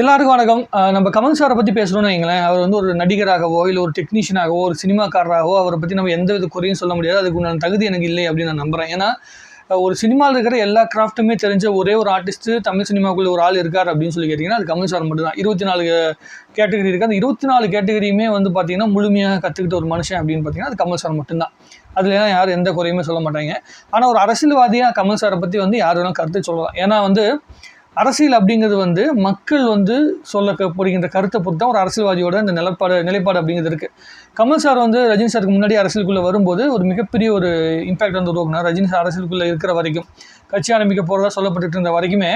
எல்லாருக்கும் வணக்கம். நம்ம கமல் சாரை பற்றி பேசணும்னு வைங்களேன். அவர் வந்து ஒரு நடிகராகவோ இல்லை ஒரு டெக்னீஷியனாகவோ ஒரு சினிமாக்காரராகவோ அவரை பற்றி நம்ம எந்த வித குறையும் சொல்ல முடியாது. அதுக்கு உண்டான தகுதி எனக்கு இல்லை அப்படின்னு நான் நம்புகிறேன் ஏன்னா ஒரு சினிமாவில் இருக்கிற எல்லா கிராஃப்ட்டுமே தெரிஞ்ச ஒரே ஒரு ஆர்டிஸ்ட்டு தமிழ் சினிமாக்குள்ள ஒரு ஆள் இருக்கார் அப்படின்னு சொல்லி கேட்டிங்கன்னா அது கமல் சார் மட்டும் தான் இருபத்தி நாலு கேட்டகரி இருக்குது அந்த இருபத்தி நாலு கேட்டகரியுமே வந்து பார்த்திங்கன்னா முழுமையாக கற்றுக்கிட்ட ஒரு மனுஷன் அப்படின்னு பார்த்தீங்கன்னா அது கமல் சார் மட்டும்தான். அதுலலாம் யாரும் எந்த குறையுமே சொல்ல மாட்டாங்க. ஆனால் ஒரு அரசியல்வாதியாக கமல் சாரை பற்றி வந்து யார் வேணாலும் கருத்து சொல்லலாம். ஏன்னா வந்து அரசியல் அப்படிங்கிறது வந்து மக்கள் வந்து சொல்ல புரிகின்ற கருத்தை பொறுத்து தான் ஒரு அரசியல்வாதியோட இந்த நிலப்பாடு நிலைப்பாடு அப்படிங்கிறது இருக்குது கமல் சார் வந்து ரஜினி சாருக்கு முன்னாடி அரசியலுக்குள்ளே வரும்போது ஒரு மிகப்பெரிய ஒரு இம்பேக்ட் வந்து உருவாக்குனார். ரஜினி சார் அரசியலுக்குள்ளே இருக்கிற வரைக்கும் கட்சி ஆரம்பிக்க போகிறதா சொல்லப்பட்டுட்டு இருந்த வரைக்குமே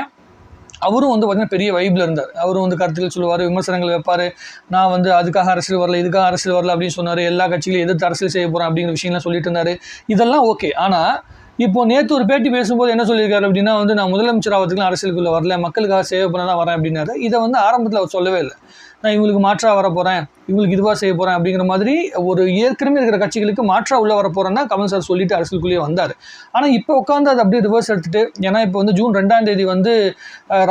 அவரும் வந்து பார்த்தீங்கன்னா பெரிய வைப்பில் இருந்தார். அவரும் வந்து கருத்துக்கள் சொல்லுவார் விமர்சனங்கள் வைப்பார். நான் வந்து அதுக்காக அரசியல் வரல இதுக்காக அரசியல் வரல அப்படின்னு சொன்னார். எல்லா கட்சிகளையும் எதிர்த்து அரசியல் செய்ய போகிறேன் அப்படிங்கிற விஷயம்லாம் சொல்லிட்டு இருந்தார். இதெல்லாம் ஓகே ஆனால் இப்போ நேற்று ஒரு பேட்டி பேசும்போது என்ன சொல்லியிருக்காரு அப்படின்னா வந்து நான் முதலமைச்சர் ஆகிறதுக்குலாம் அரசியலுக்குள்ள வரல மக்களுக்காக சேவை பண்ண தான் வரேன் அப்படின்னாரு. இதை வந்து ஆரம்பத்தில் அவர் சொல்லவே இல்லை. நான் இவங்களுக்கு மாற்றாக வர போகிறேன் இவங்களுக்கு இதுவாக செய்ய போகிறேன் அப்படிங்கிற மாதிரி ஒரு ஏற்கனவே இருக்கிற கட்சிகளுக்கு மாற்றாக உள்ளே வர போகிறேன்னா கமல் சார் சொல்லிட்டு அரசியலுக்குள்ளேயே வந்தார். ஆனால் இப்போ உட்காந்து அதை அப்படியே ரிவர்ஸ் எடுத்துட்டு ஏன்னா இப்போ வந்து ஜூன் ரெண்டாம் தேதி வந்து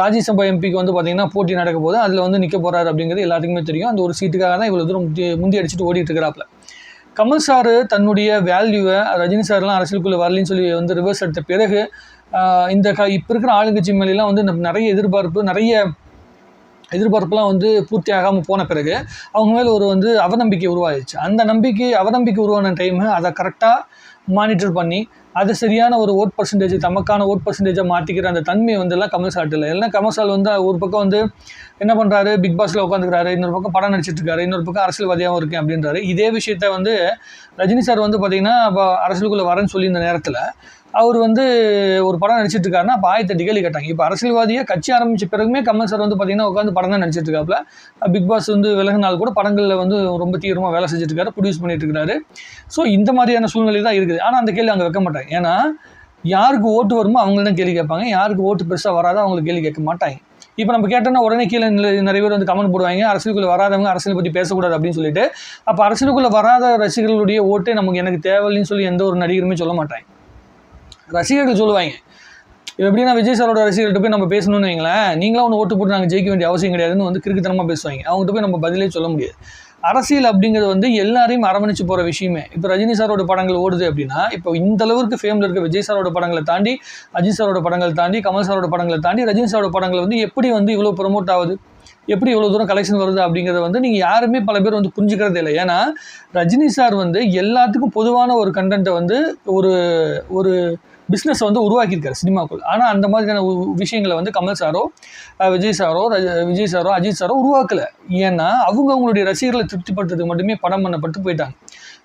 ராஜ்யசபா எம்பிக்கு வந்து பார்த்திங்கன்னா போட்டி நடக்க போது அதில் வந்து நிற்க போகிறாரு அப்படிங்கிறது எல்லாத்துக்குமே தெரியும். அந்த ஒரு சீட்டுக்காக தான் இவ்வளோ தூரம் முந்தி முந்தி அடிச்சுட்டு ஓடிட்டு இருக்கிறாப்புல. கமல் சார் தன்னுடைய வேல்யூவை ரஜினி சார்லாம் அரசியலுக்குள்ளே வரலன்னு சொல்லி வந்து ரிவர்ஸ் எடுத்த பிறகு இந்த க இப்போ இருக்கிற ஆளுங்கட்சி மேலாம் வந்து நிறைய எதிர்பார்ப்பு நிறைய எதிர்பார்ப்புலாம் வந்து பூர்த்தி ஆகாமல் போன பிறகு அவங்க மேலே ஒரு வந்து அவநம்பிக்கை உருவாயிடுச்சு அந்த நம்பிக்கை அவநம்பிக்கை உருவான டைமு அதை கரெக்டாக மானிட்டர் பண்ணி அது சரியான ஒரு ஓட் பர்சன்டேஜ் தமக்கான ஓட் பர்சன்டேஜை மாற்றிக்கிற அந்த தன்மை வந்து எல்லாம் கமல் சார்ட்டு இல்லை. எல்லாம் வந்து ஒரு பக்கம் வந்து என்ன பண்ணுறாரு பிக் பாஸில் உட்காந்துக்கிறாரு இன்னொரு பக்கம் படம் நடிச்சிட்டு இருக்காரு. இன்னொரு பக்கம் அரசியல்வாதியாகவும் இருக்கேன் அப்படின்றாரு. இதே விஷயத்த வந்து ரஜினி சார் வந்து பார்த்திங்கன்னா இப்போ அரசியலுக்குள்ளே வரேன்னு சொல்லி இந்த நேரத்தில் அவர் வந்து ஒரு படம் நடிச்சிட்டு இருக்காருன்னா அப்போ ஆயிரத்தி எட்டு கேள்வி கேட்டாங்க. இப்போ அரசியல்வாதியை கட்சி ஆரம்பிச்ச பிறகுமே கமல் சார் வந்து பார்த்தீங்கன்னா உட்காந்து படம் தான் நடிச்சிட்டு இருக்காப்புல பிக் பாஸ் வந்து விலகினால் கூட படங்களில் வந்து ரொம்ப தீவிரமாக வேலை செஞ்சுட்டு இருக்காரு ப்ரொடியூஸ் பண்ணிட்டு இருக்காரு ஸோ இந்த மாதிரியான சூழ்நிலை தான் இருக்குது. ஆனால் அந்த கேள்வி அங்கே வைக்க மாட்டாங்க. ஏன்னா யாருக்கு ஓட்டு வருமோ அவங்கள்தான் கேள்வி கேட்பாங்க. யாருக்கு ஓட்டு பெருசாக வராதோ அவங்களுக்கு கேள்வி கேட்க மாட்டாங்க. இப்போ நம்ம கேட்டோம்னா உடனே கீழே நில- நிறைய பேர் வந்து கமெண்ட் போடுவாங்க. அரசியலுக்குள்ள வராதவங்க அரசியல் பற்றி பேசக்கூடாது அப்படின்னு சொல்லிட்டு. அப்போ அரசியலுக்குள்ளே வராத ரசிகர்களுடைய ஓட்டே நமக்கு எனக்கு தேவையில்லைன்னு சொல்லி எந்த ஒரு நடிகருமே சொல்ல மாட்டாங்க. ரசிகர்கள் சொல்லுவாங்க. இப்போ எப்படின்னா விஜய் சாரோட ரசிகர்கள்ட்ட போய் நம்ம பேசணும்னு வைங்களேன் நீங்களும் ஒன்று ஓட்டு போட்டு நாங்கள் ஜெயிக்க வேண்டிய அவசியம் கிடையாதுன்னு வந்து கிறுக்குத்தனமாக பேசுவாங்க. அவங்ககிட்ட போய் நம்ம பதிலே சொல்ல முடியாது. அரசியல் அப்படிங்கிறது வந்து எல்லாரையும் அரவணைச்சு போகிற விஷயமே. இப்போ ரஜினி சாரோட படங்கள் ஓடுது அப்படின்னா இப்போ இந்த அளவுக்கு ஃபேமில் இருக்க விஜய் சாரோட படங்களை தாண்டி அஜித் சாரோட படங்கள் தாண்டி கமல் சாரோட படங்களை தாண்டி ரஜினி சாரோட படங்கள் வந்து எப்படி வந்து இவ்வளோ ப்ரொமோட் ஆகுது? எப்படி இவ்வளோ தூரம் கலெக்ஷன் வருது அப்படிங்கிறத வந்து நீங்கள் யாருமே பல பேர் வந்து புரிஞ்சுக்கிறதே இல்லை. ஏன்னா ரஜினி சார் வந்து எல்லாத்துக்கும் பொதுவான ஒரு கண்டென்ட்டை வந்து ஒரு ஒரு பிஸ்னஸ் வந்து உருவாக்கியிருக்காரு சினிமாக்குள். ஆனால் அந்த மாதிரியான உ- விஷயங்களை வந்து கமல் சாரோ விஜய் சாரோ விஜய் சாரோ அஜித் சாரோ உருவாக்கலை. ஏன்னா அவங்க அவங்களுடைய ரசிகர்களை திருப்திப்படுத்துறதுக்கு மட்டுமே படம் பண்ணப்பட்டு போயிட்டாங்க.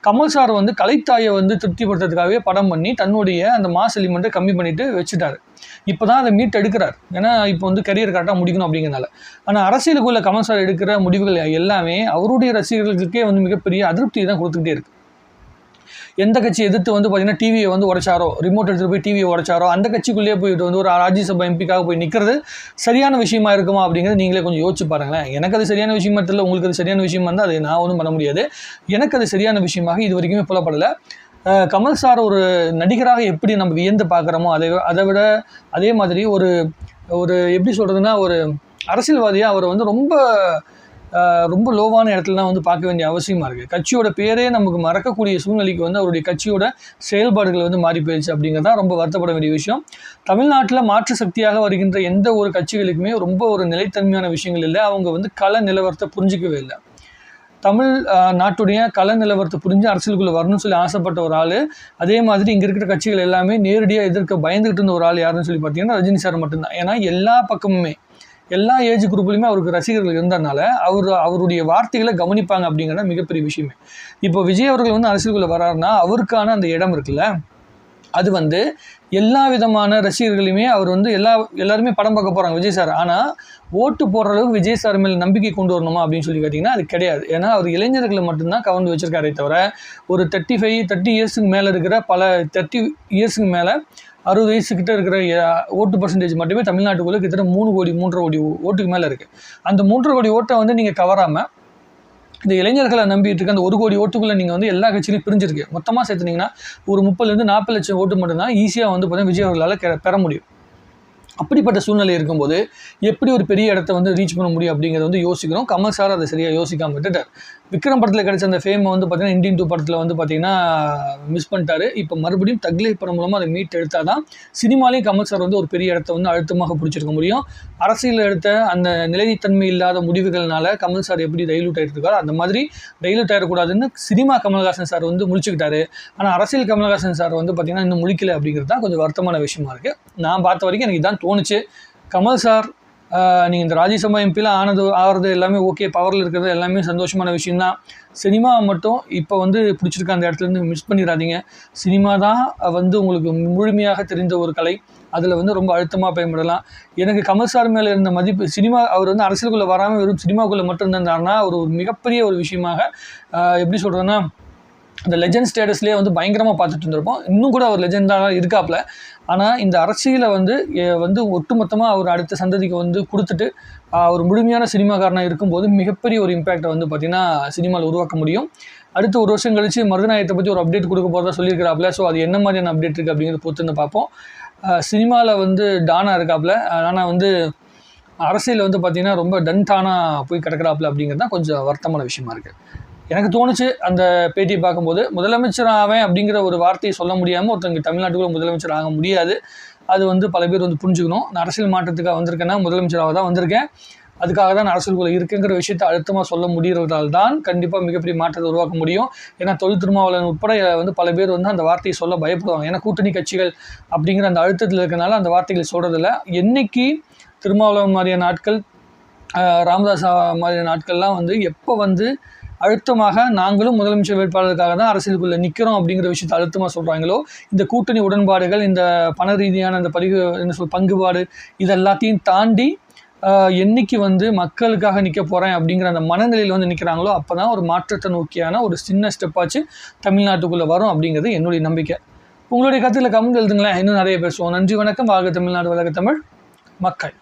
கமல் சார் வந்து கலைத்தாயை வந்து திருப்திப்படுத்துறதுக்காகவே படம் பண்ணி தன்னுடைய அந்த மாஸ் எலிமெண்ட்டை கம்மி பண்ணிட்டு வச்சுட்டாரு. இப்போ தான் அதை மீட் எடுக்கிறார். ஏன்னா இப்போ வந்து கரியர் கரெக்டாக முடிக்கணும் அப்படிங்கிறனால ஆனால் அரசியலுக்குள்ள கமல் சார் எடுக்கிற முடிவுகள் எல்லாமே அவருடைய ரசிகர்களுக்கே வந்து மிகப்பெரிய அதிருப்தியை தான் கொடுத்துக்கிட்டே இருக்குது எந்த கட்சி எதிர்த்து வந்து பார்த்தீங்கன்னா டிவியை வந்து உடைச்சாரோ ரிமோட் எடுத்துகிட்டு போய் டிவியை உடைச்சாரோ அந்த கட்சிக்குள்ளேயே போயிட்டு வந்து ஒரு ராஜ்யசபா எம்பிக்காக போய் நிற்கிறது சரியான விஷயமா இருக்குமா அப்படிங்கிறது நீங்களே கொஞ்சம் யோசிச்சு பாருங்களேன். எனக்கு அது சரியான விஷயமா தெரியல உங்களுக்கு அது சரியான விஷயமா இருந்தால் அது நான் ஒன்றும் பண்ண முடியாது. எனக்கு அது சரியான விஷயமாக இது வரைக்குமே புலப்படலை. கமல் சார் ஒரு நடிகராக எப்படி நம்ம வியந்து பார்க்குறோமோ அதை அதை விட அதே மாதிரி ஒரு ஒரு எப்படி சொல்கிறதுனா ஒரு அரசியல்வாதியாக அவர் வந்து ரொம்ப ரொம்ப லோவான இடத்துலலாம் வந்து பார்க்க வேண்டிய அவசியமாக இருக்குது கட்சியோட பேரே நமக்கு மறக்கக்கூடிய சூழ்நிலைக்கு வந்து அவருடைய கட்சியோட செயல்பாடுகள் வந்து மாறி போயிடுச்சு அப்படிங்கிறது தான் ரொம்ப வருத்தப்பட வேண்டிய விஷயம். தமிழ்நாட்டில் மாற்று சக்தியாக வருகின்ற எந்த ஒரு கட்சிகளுக்குமே ரொம்ப ஒரு நிலைத்தன்மையான விஷயங்கள் இல்லை. அவங்க வந்து கள நிலவரத்தை புரிஞ்சிக்கவே இல்லை. தமிழ் நாட்டுடைய கல நிலவரத்தை புரிஞ்சு அரசியலுக்குள்ளே வரணும்னு சொல்லி ஆசைப்பட்ட ஒரு ஆள் அதே மாதிரி இங்கே இருக்கிற கட்சிகள் எல்லாமே நேரடியாக எதிர்க்க பயந்துகிட்டு இருந்த ஒரு ஆள் யாருன்னு சொல்லி பார்த்தீங்கன்னா ரஜினி சார் மட்டும்தான். ஏன்னா எல்லா பக்கமுமே எல்லா ஏஜ் குரூப்லையுமே அவருக்கு ரசிகர்கள் இருந்ததுனால அவர் அவருடைய வார்த்தைகளை கவனிப்பாங்க அப்படிங்கிறது மிகப்பெரிய விஷயமே. இப்போ விஜய் அவர்கள் வந்து அரசியலுக்குள்ளே வராருன்னா அவருக்கான அந்த இடம் இருக்குல்ல? அது வந்து எல்லா விதமான ரசிகர்களையுமே அவர் வந்து எல்லா எல்லாருமே படம் பார்க்க போகிறாங்க விஜய் சார். ஆனால் ஓட்டு போடுற அளவுக்கு விஜய் சார் மேல் நம்பிக்கை கொண்டு வரணுமா அப்படின்னு சொல்லி கேட்டிங்கன்னா அது கிடையாது. ஏன்னா அவர் இளைஞர்களை மட்டும்தான் கவர்ந்து வச்சிருக்காரே தவிர ஒரு தேர்ட்டி ஃபைவ் தேர்ட்டி இயர்ஸுக்கு மேலே இருக்கிற பல தேர்ட்டி இயர்ஸுக்கு மேலே அறுபது வயசுக்கிட்ட இருக்கிற ஓட்டு பர்சன்டேஜ் மட்டுமே தமிழ்நாட்டுக்குள்ளே கிட்டத்தட்ட மூணு கோடி மூன்றரை கோடி ஓட்டுக்கு மேலே இருக்குது அந்த மூன்றரை கோடி ஓட்டை வந்து நீங்கள் கவராமல் இந்த இளைஞர்களை நம்பிட்டு இருக்க அந்த ஒரு கோடி ஓட்டுக்குள்ளே நீங்கள் வந்து எல்லா கட்சியிலையும் பிரிஞ்சிருக்கு. மொத்தமாக சேர்த்துனீங்கன்னா ஒரு முப்பதுலேருந்து நாற்பது லட்சம் ஓட்டு மட்டும்தான் ஈஸியாக வந்து பார்த்தீங்கன்னா விஜய் அவர்களால் பெற முடியும். அப்படிப்பட்ட சூழ்நிலை இருக்கும்போது எப்படி ஒரு பெரிய இடத்த வந்து ரீச் பண்ண முடியும் அப்படிங்கிறத வந்து யோசிக்கிறோம். கமல் சார் அதை சரியாக யோசிக்காமல் விட்டுட்டார். விக்ரம் படத்தில் கிடைச்ச அந்த ஃபேமை வந்து பார்த்திங்கன்னா இண்டியன் டூ படத்தில் வந்து பார்த்திங்கன்னா மிஸ் பண்ணிட்டாரு. இப்போ மறுபடியும் தக்லை படம் மூலமாக அதை மீட் எடுத்தால் தான் சினிமாலேயும் கமல் சார் வந்து ஒரு பெரிய இடத்த வந்து அழுத்தமாக பிடிச்சிருக்க முடியும். அரசியல் எடுத்த அந்த நிலைத்தன்மை இல்லாத முடிவுகள்னால கமல் சார் எப்படி டைலூட் ஆகிருக்காரோ அந்த மாதிரி டைலூட் ஆகிடக்கூடாதுன்னு சினிமா கமல்ஹாசன் சார் வந்து முடிச்சுக்கிட்டாரு ஆனால் அரசியல் கமல்ஹாசன் சார் வந்து பார்த்திங்கன்னா இன்னும் முழிக்கலை அப்படிங்கிறது தான் கொஞ்சம் வருத்தமான விஷயமா இருக்குது நான் பார்த்த வரைக்கும் எனக்கு இதான் தோணுச்சு. கமல் சார் நீங்கள் இந்த ராஜ்யசபா எம்பிலாம் ஆனது ஆகிறது எல்லாமே ஓகே பவரில் இருக்கிறது எல்லாமே சந்தோஷமான விஷயந்தான் சினிமா மட்டும் இப்போ வந்து பிடிச்சிருக்க அந்த இடத்துலேருந்து மிஸ் பண்ணிடாதீங்க. சினிமா தான் வந்து உங்களுக்கு முழுமையாக தெரிந்த ஒரு கலை. அதில் வந்து ரொம்ப அழுத்தமாக பயன்படலாம். எனக்கு கமல் சார் மேலே இருந்த மதிப்பு சினிமா அவர் வந்து அரசியலுக்குள்ளே வராமல் வெறும் சினிமாக்குள்ளே மட்டும் இருந்தாருன்னா ஒரு ஒரு மிகப்பெரிய ஒரு விஷயமாக எப்படி சொல்கிறதுன்னா இந்த லெஜெண்ட் ஸ்டேட்டஸ்லேயே வந்து பயங்கரமாக பார்த்துட்டு இருந்திருப்போம். இன்னும் கூட அவர் லெஜெண்டாக இருக்காப்புல. ஆனால் இந்த அரசியலை வந்து வந்து ஒட்டுமொத்தமாக அவர் அடுத்த சந்ததிக்கு வந்து கொடுத்துட்டு அவர் ஒரு முழுமையான சினிமாக்காரனாக இருக்கும்போது மிகப்பெரிய ஒரு இம்பேக்டை வந்து பார்த்திங்கன்னா சினிமாவில் உருவாக்க முடியும். அடுத்து ஒரு வருஷம் கழிச்சு மருதநாயகத்தை பற்றி ஒரு அப்டேட் கொடுக்க போகிறதா சொல்லியிருக்கிறாப்புல. ஸோ அது என்ன மாதிரியான அப்டேட் இருக்குது அப்படிங்கிறத பொறுத்து பார்ப்போம். சினிமாவில் வந்து டானா இருக்காப்புல. ஆனால் வந்து அரசியல் வந்து பார்த்திங்கன்னா ரொம்ப டன்டானா போய் கிடக்கிறாப்புல அப்படிங்கிறது தான் கொஞ்சம் வருத்தமான விஷயமா இருக்குது எனக்கு தோணுச்சு அந்த பேட்டியை பார்க்கும்போது முதலமைச்சர் ஆவேன் அப்படிங்கிற ஒரு வார்த்தையை சொல்ல முடியாமல் ஒருத்தங்க தமிழ்நாட்டுக்குள்ள முதலமைச்சர் ஆக முடியாது. அது வந்து பல பேர் வந்து புரிஞ்சுக்கணும். நான் அரசியல் மாற்றத்துக்காக வந்திருக்கேன்னா முதலமைச்சராக தான் வந்திருக்கேன். அதுக்காக தான் நான் இருக்குங்கிற விஷயத்தை அழுத்தமாக சொல்ல முடிகிறதால் தான் கண்டிப்பாக மிகப்பெரிய மாற்றத்தை உருவாக்க முடியும். ஏன்னா தொழில் திருமாவளவன் உட்பட வந்து பல பேர் வந்து அந்த வார்த்தையை சொல்ல பயப்படுவாங்க. ஏன்னா கூட்டணி கட்சிகள் அப்படிங்கிற அந்த அழுத்தத்தில் இருக்கனால அந்த வார்த்தைகளை சொல்கிறதில்ல என்னைக்கு திருமாவளவன் மாதிரியான ஆட்கள் ராமதாஸ் மாதிரியான நாட்கள்லாம் வந்து எப்போ வந்து அழுத்தமாக நாங்களும் முதலமைச்சர் வேட்பாளருக்காக தான் அரசியலுக்குள்ளே நிற்கிறோம் அப்படிங்கிற விஷயத்தை அழுத்தமாக சொல்கிறாங்களோ இந்த கூட்டணி உடன்பாடுகள் இந்த பண ரீதியான இந்த பதிவு என்ன சொல் பங்குபாடு இது எல்லாத்தையும் தாண்டி என்னைக்கு வந்து மக்களுக்காக நிற்க போகிறேன் அப்படிங்கிற அந்த மனநிலையில் வந்து நிற்கிறாங்களோ அப்போ தான் ஒரு மாற்றத்தை நோக்கியான ஒரு சின்ன ஸ்டெப்பாச்சு தமிழ்நாட்டுக்குள்ளே வரும் அப்படிங்கிறது என்னுடைய நம்பிக்கை. உங்களுடைய கருத்தில் கமெண்ட் எழுதுங்களேன். இன்னும் நிறைய பேசுவோம் நன்றி வணக்கம். வாழ்க தமிழ்நாடு வழக தமிழ். மக்கள்.